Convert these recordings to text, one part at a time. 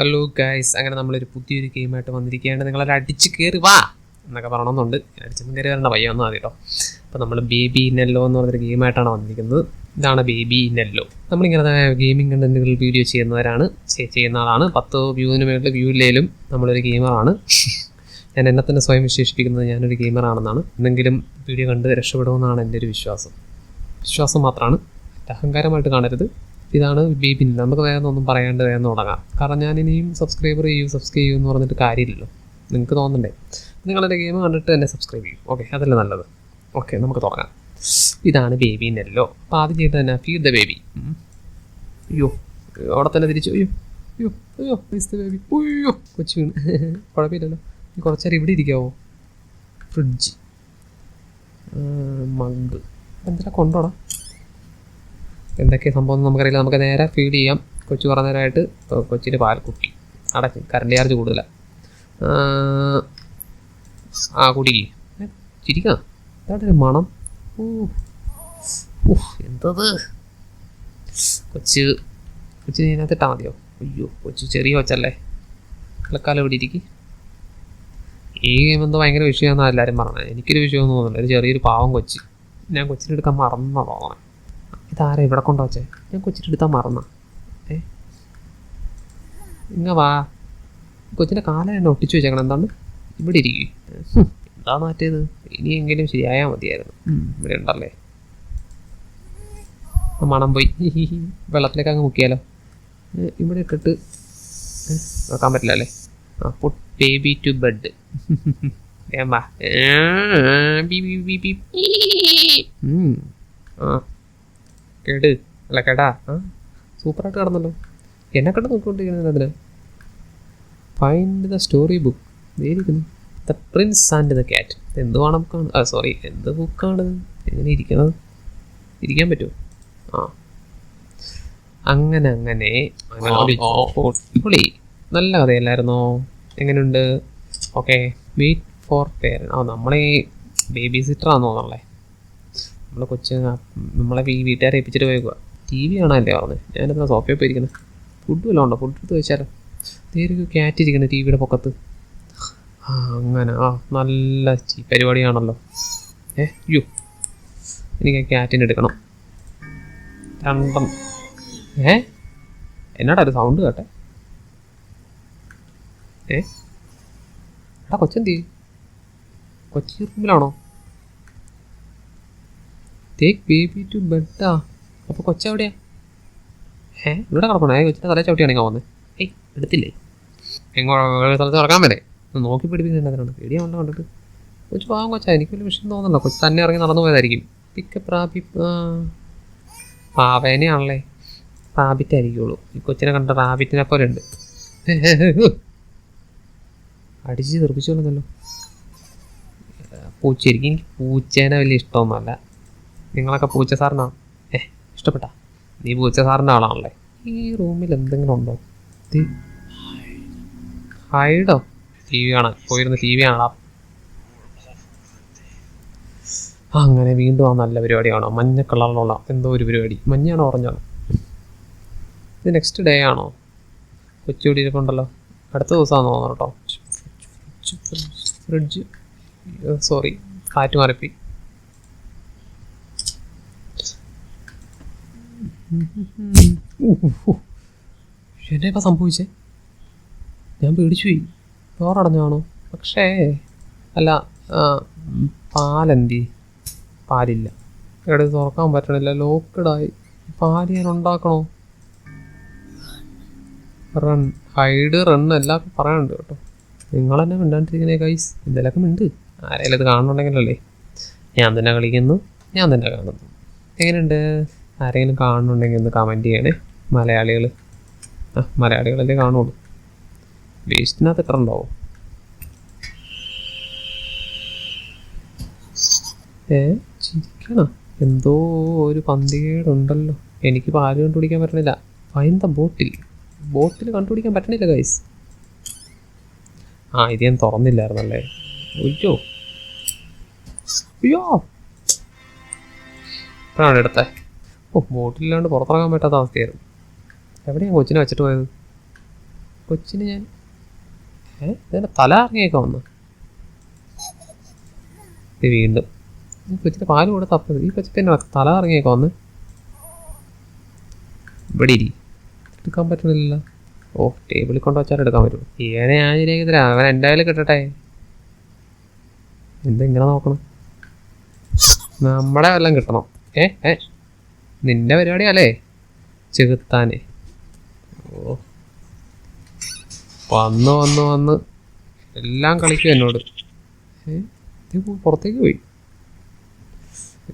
Hello guys അങ്ങനെ നമ്മളൊരു പുതിയൊരു ഗെയിമായിട്ട് വന്നിരിക്കുകയാണ്. നിങ്ങളൊരു അടിച്ച് കയറി വാ എന്നൊക്കെ പറയണമെന്നുണ്ട്. അടിച്ചൊന്നും കയറി വരേണ്ട. പയ്യ ഒന്നും ആദ്യം അപ്പോൾ നമ്മൾ ബേബി ഇന്നല്ലോ എന്ന് പറഞ്ഞൊരു ഗെയിമായിട്ടാണ് വന്നിരിക്കുന്നത്. ഇതാണ് ബേബി ഇന്നല്ലോ നമ്മളിങ്ങനെ ഗെയിമിംഗ് കണ്ടന്റുകൾ വീഡിയോ ചെയ്യുന്നവരാണ്. ചെയ്യുന്ന ആളാണ്. പത്ത് വ്യൂവിന് മേളിൽ വ്യൂ ഇല്ലേലും നമ്മളൊരു ഗെയിമറാണ് ഞാൻ എന്നെ തന്നെ സ്വയം വിശേഷിപ്പിക്കുന്നത് ഞാനൊരു ഗെയിമറാണെന്നാണ് എന്തെങ്കിലും വീഡിയോ കണ്ട് രക്ഷപ്പെടുമെന്നാണ് എന്റെ ഒരു വിശ്വാസം. വിശ്വാസം മാത്രമാണ്. അഹങ്കാരമായിട്ട് കാണരുത്. ഇതാണ് ബീപിൻ. നമുക്ക് വേഗം ഒന്നും പറയാണ്ട് വേഗം തുടങ്ങാം. കാരണം ഞാൻ ഇനിയും സബ്സ്ക്രൈബർ ചെയ്യൂ സബ്സ്ക്രൈബ് ചെയ്യൂ എന്ന് പറഞ്ഞിട്ട് കാര്യമില്ലല്ലോ. നിങ്ങൾക്ക് തോന്നണ്ടേ? നിങ്ങളെന്റെ ഗെയിം കണ്ടിട്ട് എന്നെ സബ്സ്ക്രൈബ് ചെയ്യും. ഓക്കെ അതല്ലേ നല്ലത്. ഓക്കെ നമുക്ക് തുടങ്ങാം. ഇതാണ് ബേബി നെല്ലോ അപ്പോൾ ആദ്യം ചെയ്ത് തന്നെ ഫീഡ് ദ ബേബി അയ്യോ അവിടെ തന്നെ തിരിച്ചു. അയ്യോ അയ്യോ അയ്യോ ദ ബേബി അയ്യോ കൊച്ചു വീണ്. കുഴപ്പമില്ലല്ലോ. കുറച്ചേരം ഇവിടെ ഇരിക്കാവോ? ഫ്രിഡ്ജ് മഗ് എന്തെല്ലാം കൊണ്ടോടാ? എന്തൊക്കെ സംഭവം നമുക്കറിയില്ല. നമുക്ക് നേരെ ഫീഡ് ചെയ്യാം. കൊച്ചു കുറേ നേരമായിട്ട് കൊച്ചിന് പാൽ കുട്ടി അടച്ച്. കറണ്ട് ചാർജ് കൂടുതലാണ് ആ കുടി. ചിരിക്കാം. മണം. ഓ. എന്തത്? കൊച്ച് കൊച്ചു ഇതിനകത്ത് ഇട്ടാൽ മതിയോ? അയ്യോ കൊച്ചു ചെറിയ കൊച്ചല്ലേ. കളിക്കാലം ഇവിടെ ഇരിക്കും. ഈ ഗെയിം എന്തോ ഭയങ്കര വിഷയമാണെന്നാണ് എല്ലാവരും പറഞ്ഞത്. എനിക്കൊരു വിഷയമൊന്നും തോന്നുന്നില്ല ഒരു ചെറിയൊരു പാവം കൊച്ച്. ഞാൻ കൊച്ചിനെടുക്കാൻ എടുക്കാൻ മറന്നാ തോന്നണേ. ഇതാരാ ഇവിടെ കൊണ്ടുവച്ചേ? ഞാൻ കൊച്ചിട്ടെടുത്താൽ മറന്നാ. ഏ? ഇങ്ങ വാ. കൊച്ചിന്റെ കാലം എന്നെ ഒട്ടിച്ചു വെച്ചേക്കണം. എന്താണ്? ഇവിടെ ഇരിക്കും. എന്താ മാറ്റിയത്? ഇനിയെങ്കിലും ശരിയായാൽ മതിയായിരുന്നു. ഇവിടെ ഉണ്ടല്ലേ? മണം പോയി. വെള്ളത്തിലേക്ക് അങ്ങ് മുക്കിയാലോ? ഇവിടെ ഇട്ടിട്ട് നോക്കാൻ പറ്റില്ല അല്ലേ? ആ പുട്ട് ബേബി ടു ബെഡ് ഏമ്പാ ആ. കേട് അല്ല കേടാ. ആ സൂപ്പറായിട്ട് കിടന്നല്ലോ എന്നെ കണ്ട് നോക്കിക്കൊണ്ടിരിക്കുന്നത് അതിന്? ഫൈൻഡ് ദ സ്റ്റോറി ബുക്ക് ഇരിക്കുന്നു. The prince and the cat എന്ത് ബുക്കാണ് ആ സോറി എന്ത് ബുക്കാണ് എങ്ങനെ ഇരിക്കുന്നത്? ഇരിക്കാൻ പറ്റുമോ? ആ. അങ്ങനെ അങ്ങനെ. അങ്ങനെ. പൊളി. നല്ല കഥയല്ലായിരുന്നോ? എങ്ങനെയുണ്ട്? ഓക്കെ വെയിറ്റ് ഫോർ പേരൻ ആ നമ്മളീ ബേബി സിറ്റർ ആണെന്ന് തോന്നണല്ലേ? നമ്മളെ കൊച്ചു നമ്മളെ വീട്ടുകാരെ ഏൽപ്പിച്ചിട്ട് പോയേക്കുക ടി വി കാണാനല്ലേ പറഞ്ഞത് ഞാനെന്താ സോഫയിൽ പോയിരിക്കുന്നത് ഫുഡ് വല്ലതും ഉണ്ടോ? ഫുഡ് എടുത്ത് വെച്ചാലോ? നേരെ ക്യാറ്റ് ഇരിക്കുന്നത് ടി വിയുടെ പൊക്കത്ത്. ആ അങ്ങനെ. ആ നല്ല പരിപാടിയാണല്ലോ. ഏ യു എനിക്ക് ക്യാറ്റിന്റെ എടുക്കണം. രണ്ടും ഏ? എന്നാടാ ഒരു സൗണ്ട് കേട്ടെ? ഏ? എടാ കൊച്ചെന്തി? കൊച്ചി റൂമിലാണോ ടേക്ക് ബേബി ടു ബെഡാ അപ്പോൾ കൊച്ചെവിടെയാ ഏ ഇവിടെ കിടക്കണോ? കൊച്ചിന്റെ തല ചവിട്ടിയാണെങ്കിൽ വന്നത് ഏയ് എടുത്തില്ലേ? സ്ഥലത്ത് കിടക്കാൻ വരെ. നോക്കി പിടിപ്പിക്കുന്നുണ്ട് പേടിയാ ഉണ്ടോ കണ്ടിട്ട്. കൊച്ചു പാവം കൊച്ചാ എനിക്ക് വലിയ വിഷയം തോന്നല്ലോ കൊച്ചു തന്നെ ഇറങ്ങി നടന്നു പോയതായിരിക്കും. പിക്കപ്പ് പ്രാപി പാവേനെയാണല്ലേ? റാബിറ്റ് ഈ കൊച്ചിനെ കണ്ട റാബിറ്റിനെ പോലെ ഉണ്ട് അടിച്ച് തെറിപ്പിച്ചോളുന്നല്ലോ. പൂച്ച എനിക്ക് എനിക്ക് പൂച്ചേനെ വലിയ ഇഷ്ടമൊന്നുമല്ല. നിങ്ങളൊക്കെ പൂച്ച സാറിനാ? ഏ ഇഷ്ടപ്പെട്ട. നീ പൂച്ച സാറിന്റെ ആളാണല്ലേ? ഈ റൂമിൽ എന്തെങ്കിലും ഉണ്ടോ? ഹൈഡോ. ടി വി കാണാൻ പോയിരുന്ന ടി വി ആണോ അങ്ങനെ വീണ്ടും ആ നല്ല പരിപാടിയാണോ? മഞ്ഞ കളറിലുള്ള എന്തോ ഒരു പരിപാടി. മഞ്ഞയാണോ ഓറഞ്ചാണോ? ഇത് നെക്സ്റ്റ് ഡേ ആണോ? കൊച്ചുകൂടി ഇരിപ്പുണ്ടല്ലോ. അടുത്ത ദിവസമാണെന്ന് തോന്നുന്നു കേട്ടോ. ഫ്രിഡ്ജ് സോറി കാറ്റ് മാറിപ്പോയി. എന്നെ ഇപ്പം സംഭവിച്ചേ ഞാൻ പേടിച്ചു പോയി ചോറടഞ്ഞാണോ പക്ഷേ അല്ല പാലെന്തി പാലില്ല എവിടെ തുറക്കാൻ പറ്റണില്ല ലോക്കഡായി പാൽ ഞാൻ ഉണ്ടാക്കണോ റൺ ഹൈഡ് റൺ എല്ലാം പറയാനുണ്ട് കേട്ടോ നിങ്ങൾ തന്നെ മിണ്ടാണ്ടിരിക്കണേ കൈസ് എന്തെങ്കിലുമൊക്കെ മിണ്ട് ആരെങ്കിലും ഇത് കാണുന്നുണ്ടെങ്കിലല്ലേ ഞാൻ തന്നെ കളിക്കുന്നു ഞാൻ തന്നെ കാണുന്നു എങ്ങനെയുണ്ട് ആരെങ്കിലും കാണുന്നുണ്ടെങ്കിൽ ഒന്ന് കമന്റ് ചെയ്യണേ. മലയാളികൾ ആ മലയാളികളല്ലേ കാണുള്ളൂ. വേസ്റ്റിനകത്ത് എത്ര ഉണ്ടാവും? ഏ ചിരിക്കണം? എന്തോ ഒരു പന്തികേടുണ്ടല്ലോ. എനിക്ക് പാൽ കണ്ടുപിടിക്കാൻ പറ്റണില്ല. ഫൈൻ ബോട്ടിൽ. ബോട്ടിൽ കണ്ടുപിടിക്കാൻ പറ്റണില്ല ഗൈസ് ആ ഇത് ഞാൻ തുറന്നില്ലായിരുന്നല്ലേ? അയ്യോ അയ്യോ! ഇപ്പോഴാണ് എടുത്തേ? ഓ ബോട്ടിലില്ലാണ്ട് പുറത്തിറങ്ങാൻ പറ്റാത്ത അവസ്ഥയായിരുന്നു. എവിടെയാണ് കൊച്ചിനെ വെച്ചിട്ട് പോയത്? കൊച്ചിന് ഞാൻ ഏ ഇതിന്റെ തല ഇറങ്ങിയൊക്കെ വന്നു. ഇത് വീണ്ടും. ഈ കൊച്ചിന് പാൽ കൂടെ തപ്പത് ഈ തന്നെ തല ഇറങ്ങിയൊക്കെ വന്ന്. ഇവിടെ ഇരി. എടുക്കാൻ പറ്റുന്നില്ല ഓ ടേബിളിൽ കൊണ്ട് വെച്ചാൽ എടുക്കാൻ പറ്റും. ഇവനെ ഞാൻ ഇരിക്കുന്നില്ല അവൻ കയ്യിൽ കിട്ടട്ടെ. എന്താ ഇങ്ങനെ നോക്കണം? നമ്മളെ വല്ലതും കിട്ടണം. ഏ ഏ. നിന്റെ പരിപാടിയാലേ ചെകുത്താനെ. ഓ. വന്ന് വന്ന് വന്ന്. എല്ലാം കളിക്കും എന്നോട്. പുറത്തേക്ക് പോയി.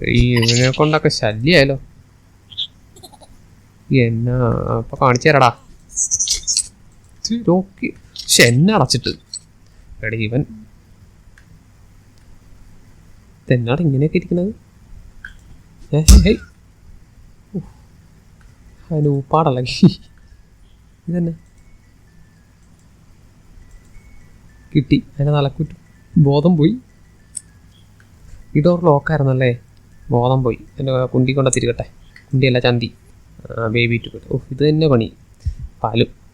ഈ ഇവനെ കൊണ്ടൊക്കെ ശല്യായാലോ എന്നാ അപ്പൊ കാണിച്ചു തരടാ. നോക്കി. പക്ഷെ എന്നെ അടച്ചിട്ട്. എടാ ഇവൻ. എന്നാണ് ഇങ്ങനെയൊക്കെ ഇരിക്കുന്നത് ഏ ഹേയ് പാടല്ല ഇതന്നെ. കിട്ടി. അതിനെ തലക്കുറ്റു ബോധം പോയി. ഈ ഡോർ ലോക്കായിരുന്നല്ലേ? ബോധം പോയി. എന്റെ കുണ്ടി കൊണ്ട തിരികട്ടെ. കുണ്ടിയല്ല ചന്തി. ബേബി ടു ഓ ഇത് തന്നെ പണി. പാലും.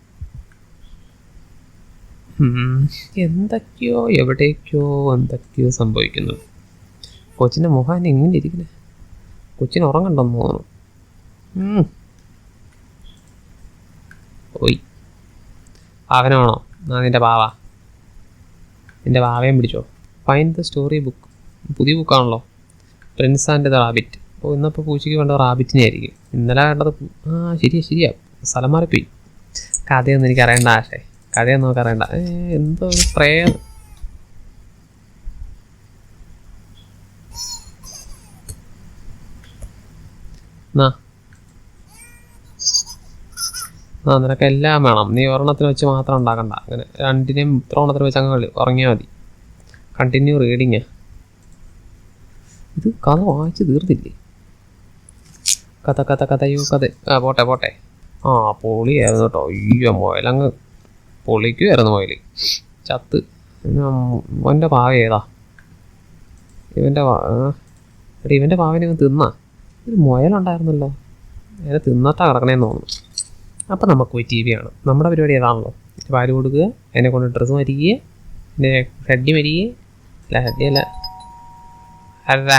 എന്തൊക്കെയോ എവിടേക്കോ എന്തൊക്കെയോ സംഭവിക്കുന്നു. കൊച്ചിന്റെ മുഖം എങ്ങനെ ഇരിക്കുന്നത് കൊച്ചിന് ഉറങ്ങണ്ടെന്ന് തോന്നുന്നു. ഓയ് അവനാണോ ആ നിന്റെ പാവ നിന്റെ പാവയും പിടിച്ചോ. ഫൈൻഡ് ദ സ്റ്റോറി ബുക്ക് പുതിയ ബുക്കാണല്ലോ പ്രിൻസ് ആൻഡ് ദ റാബിറ്റ് ഓ ഇന്നപ്പോൾ പൂച്ചയ്ക്ക് വേണ്ട റാബിറ്റിനെ ആയിരിക്കും. ഇന്നലെ വേണ്ടത് ആ ശരിയാ ശരിയാ. സ്ഥലം മാറിപ്പോയി. കഥയൊന്നും എനിക്ക് അറിയണ്ട ആശേ. കഥയൊന്നും നമുക്ക് അറിയണ്ട. എന്തോ ഒരു പ്രേം എന്നാ ആ നിനക്ക് എല്ലാം വേണം. നീ ഒരെണ്ണത്തിന് വെച്ച് മാത്രം ഉണ്ടാക്കണ്ട. അങ്ങനെ രണ്ടിനെയും ഇത്ര എണ്ണത്തിന് വെച്ച് അങ്ങ് കളി ഉറങ്ങിയാൽ മതി. കണ്ടിന്യൂ റീഡിങ് ഇത് കഥ വായിച്ച് തീർത്തില്ലേ? കഥ കഥ കഥയോ കഥ. ആ പോട്ടെ പോട്ടെ. ആ പൊളിയായിരുന്നു കേട്ടോ. അയ്യോ മുയലങ്ങ് പൊളിക്കുമായിരുന്നു മുയൽ ചത്ത്. ഇവന്റെ പാവ ഏതാ? ഇവന്റെ എടാ ഇവന്റെ പാവനെ തിന്നാ? ഒരു മുയലുണ്ടായിരുന്നല്ലോ. അതിനെ തിന്നിട്ടാ കിടക്കണേന്ന് തോന്നുന്നു. അപ്പം നമുക്ക് പോയി ടി വി കാണാം. നമ്മുടെ പരിപാടി ഏതാണല്ലോ? പാൽ കൊടുക്കുക അതിനെ കൊണ്ട് ഡ്രസ്സ് മരിക്കുക എന്റെ ഹഡ്ഡി മരിക്കുക അല്ല ഹഡ്ഡി അല്ല. അല്ല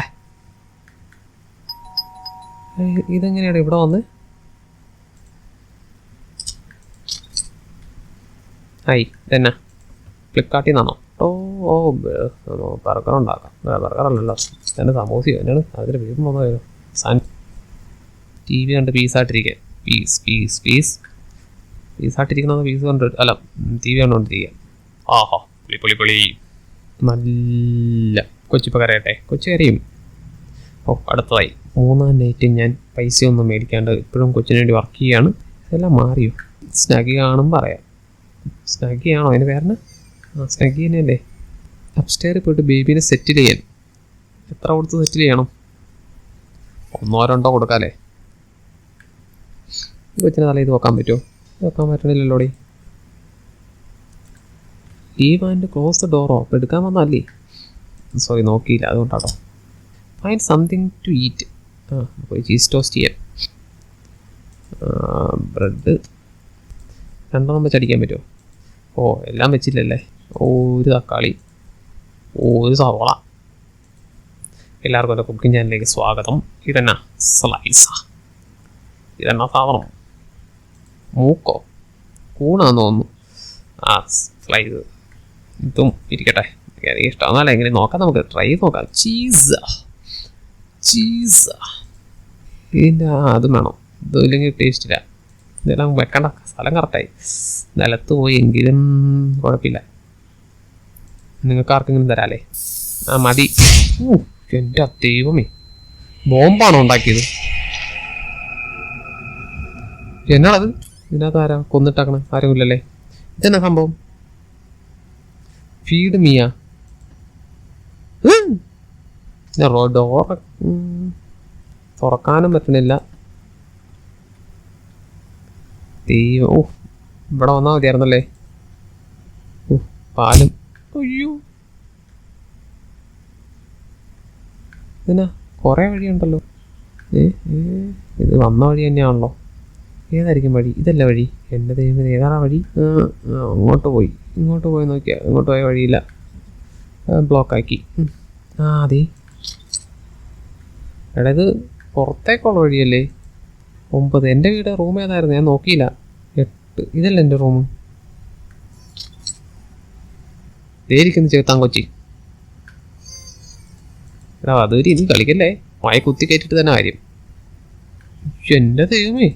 ഇതെങ്ങനെയാണ് ഇവിടെ വന്ന്? ആയി തന്നെ ഫ്ലിപ്കാർട്ടിൽ നിന്നാണോ? ഓ ഓ ബർഗർ ഉണ്ടാക്കാം. ബർഗർ അല്ലല്ലോ. എന്റെ സമോസയോ? എന്നാണ് അതിന്റെ പേരും വന്നോ സാൻ ടി വി കണ്ട് പീസായിട്ടിരിക്കുക പീസ് പീസ് പീസ്. പീസായിട്ടിരിക്കുന്നത് പീസ് കണ്ടു. അല്ല ടി വി കണ്ടുകൊണ്ടിരിക്കുക ആഹാ പൊളി പൊളി പൊളി. നല്ല കൊച്ചിപ്പോൾ കരയട്ടെ. കൊച്ചു കരയും. ഓ അടുത്തതായി. മൂന്നാം നൈറ്റ് ഞാൻ പൈസയൊന്നും മേടിക്കാണ്ട് ഇപ്പോഴും കൊച്ചിന് വേണ്ടി വർക്ക് ചെയ്യാണ്. ഇതെല്ലാം മാറിയോ? സ്നഗി കാണും പറയാം. സ്നഗി ആണോ? അതിന് പേരണ ആ സ്നഗി തന്നെയല്ലേ. അപ്സ്റ്റേറിൽ പോയിട്ട് ബേബീനെ സെറ്റിൽ ചെയ്യാൻ എത്ര കൊടുത്ത് സെറ്റിൽ ചെയ്യണം? ഒന്നോ രണ്ടോ കൊടുക്കാല്ലേ? ഈ കൊച്ചിനെ തല ഇത് നോക്കാൻ പറ്റുമോ? നോക്കാൻ പറ്റണില്ലല്ലോടി. ഈ ആൻഡ് ക്ലോസ് ദ ഡോറോ അപ്പോൾ എടുക്കാൻ വന്നല്ലേ സോറി നോക്കിയില്ല. അതുകൊണ്ടാട്ടോ. ഫൈൻ സംതിങ് ടു ഈറ്റ് ആ പോയി ചീസ് ടോസ്റ്റ് ചെയ്യാം. ബ്രെഡ് രണ്ടെണ്ണം വെച്ച് അടിക്കാൻ പറ്റുമോ? ഓ എല്ലാം വെച്ചില്ലല്ലേ? ഒരു തക്കാളി. ഒരു സവോള. എല്ലാവർക്കും എന്റെ കുക്കിംഗ് ചാനലിലേക്ക് സ്വാഗതം. ഇതെന്നാ? സ്ലൈസ ഇതെന്നാ സാധനം? മൂക്കോ കൂണാന്ന് തോന്നുന്നു. ആ സ്ലൈസ് ഇതും ഇരിക്കട്ടെ. എനിക്ക് ഇഷ്ടമാണല്ല എങ്ങനെ നോക്കാം നമുക്ക്. ട്രൈ നോക്കാം. ചീസ് ചീസ് പിന്നെ അതും വേണം. ഇതില്ലെങ്കിൽ ടേസ്റ്റ് ഇല്ല. ഇതെല്ലാം വെക്കണ്ട. സ്ഥലം കറക്റ്റായി നിലത്ത് പോയി എങ്കിലും കുഴപ്പമില്ല. നിങ്ങൾക്ക് ആർക്കെങ്കിലും തരാല്ലേ? ആ മതി. എന്റെ ദൈവമേ. ബോംബാണോ ഉണ്ടാക്കിയത്? എന്നാണത്? ഇതിനകത്ത് ആരാ കൊന്നിട്ടാക്കണ. ആരുമില്ലല്ലേ? ഇതെന്നാ സംഭവം? ഫീഡ് മിയ ഡോർ തുറക്കാനും പറ്റണില്ല. ദൈവം. ഓ ഇവിടെ വന്നാൽ മതിയായിരുന്നല്ലേ? ഓ പാലും. അയ്യോ. ഇതിനാ? കുറേ വഴിയുണ്ടല്ലോ. ഏ, ഇത് വന്ന വഴി തന്നെയാണല്ലോ. ഏതായിരിക്കും വഴി? ഇതല്ല വഴി. എന്റെ ദൈവം ഏതാണ് വഴി? അങ്ങോട്ട് പോയി. ഇങ്ങോട്ട് പോയി നോക്കിയാൽ ഇങ്ങോട്ട് പോയ വഴിയില്ല. ബ്ലോക്കാക്കി. ആ അതെ. എടാ ഇത് പുറത്തേക്കുള്ള വഴിയല്ലേ? ഒമ്പത്. എന്റെ വീട് റൂം ഏതായിരുന്നു? ഞാൻ നോക്കിയില്ല. എട്ട്. ഇതല്ല എന്റെ റൂം. ഇരിക്കുന്നു ചേർത്താൻ കൊച്ചി എടാ അതൊരു ഇനി കളിക്കല്ലേ? വായ കുത്തി കയറ്റിട്ട് തന്നെ കാര്യം. എന്റെ ദൈവമേ.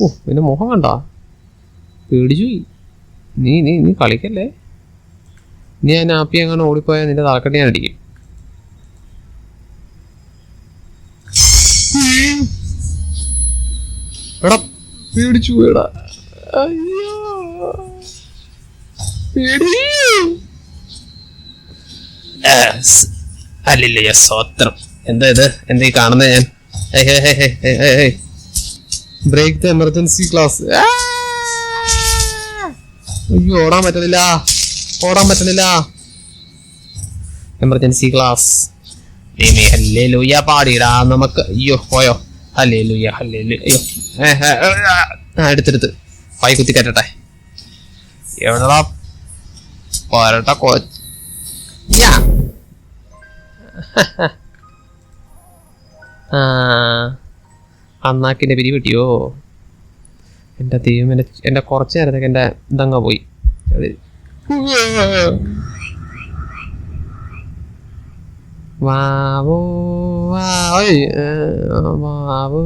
ഓ പിന്നെ മുഖം കണ്ട? പേടിച്ചു നീ നീ നീ കളിക്കല്ലേ? നീ ഞാൻ ആപ്പി അങ്ങനെ ഓടിപ്പോയാൽ നിന്റെ തലക്കെട്ട് ഞാൻ അടിക്കും. എടാ പേടിച്ചു അല്ലില്ല സ്വത്രം. എന്താ ഇത്? എന്താ ഈ കാണുന്നത് ഞാൻ? ബ്രേക്ക് ദ എമർജൻസി ക്ലാസ് അയ്യോ ഓടാൻ പറ്റണില്ല. ഓടാൻ പറ്റണില്ല. എമർജൻസി ക്ലാസ് ഹല്ലേ ലൂയ പാടിയിടാ നമുക്ക്. അയ്യോ പോയോ. ഹല്ലേ ലൂയ ഹല്ലേ അയ്യോ എടുത്തെടുത്ത്. പായി കുത്തി കയറ്റട്ടെ. എവിടെടാ? പോരട്ട കോ ആ. അന്നാക്കിന്റെ പിരി കിട്ടിയോ? എന്റെ ദൈവം എന്റെ എന്റെ കുറച്ച് നേരത്തേക്ക് എന്റെ ഇതങ്ങ പോയി. വാവോ വാവോയ് വാവോ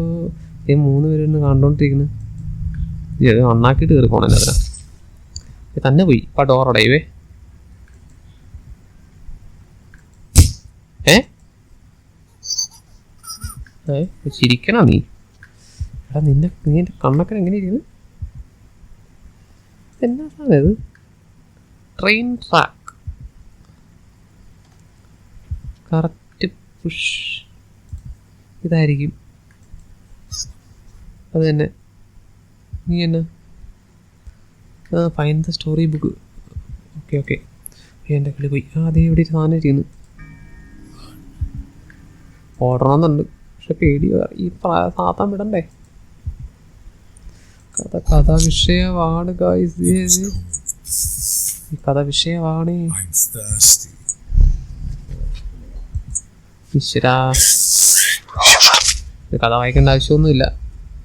ഈ മൂന്ന് പേര് കണ്ടോണ്ടിരിക്കുന്നു. ഇത് ഒന്നാക്കിയിട്ട് കയറി അതിനാ തന്നെ പോയി. ഇപ്പൊ അടയുവേ ഏ? ഏ ചിരിക്കണ നീ? എടാ നിന്റെ നീ എന്റെ കണ്ണൊക്കെ എങ്ങനെ ഇരിക്കുന്നു? എന്നാ സാധനം ട്രെയിൻ ട്രാക്ക് കറക്റ്റ് പുഷ് ഇതായിരിക്കും. അത് തന്നെ. നീ എന്നാ? Find the story book okay okay എന്റെ കളി പോയി. ആ അതേ ഇവിടെ സാധനം ഇരിക്കുന്നു. ഓടണമെന്നുണ്ട്. പക്ഷെ പേടി ഈ സാധനം വിടണ്ടേ? കഥ കഥ വിഷയമാണ് ഗായ്സ് ഈ കഥ വിഷയമാണ് I'm thirsty. ഈശ്വരാ. ഇത് കഥ വായിക്കേണ്ട ആവശ്യമൊന്നുമില്ല.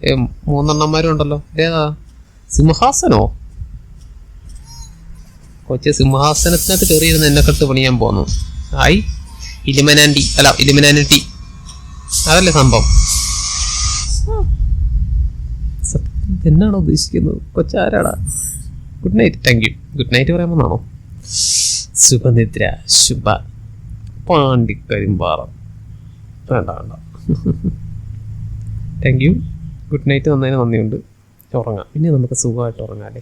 ഏ മൂന്നെണ്ണന്മാരും ഉണ്ടല്ലോ ഇതേതാ സിംഹാസനോ? കൊച്ചി സിംഹാസനത്തിനകത്ത് കയറിയിരുന്ന് എന്നെ കട്ട് പണിയാൻ പോന്നു. ആയി ഇലിമനാന്റി അല്ല ഇലിമനാനിറ്റി. അതല്ലേ സംഭവം? എന്നാണോ ഉദ്ദേശിക്കുന്നത്? കൊച്ചാരാടാ. Good night thank you good night പറയാമെന്നാണോ? ശുഭനിദ്ര ശുഭ പാണ്ടിക്കരിമ്പാറം. വേണ്ട വേണ്ട. താങ്ക് യു ഗുഡ് നൈറ്റ് തന്നതിന് നന്ദിയുണ്ട്. ഉറങ്ങാം. പിന്നെ നമുക്ക് സുഖമായിട്ട് ഉറങ്ങാം അല്ലേ?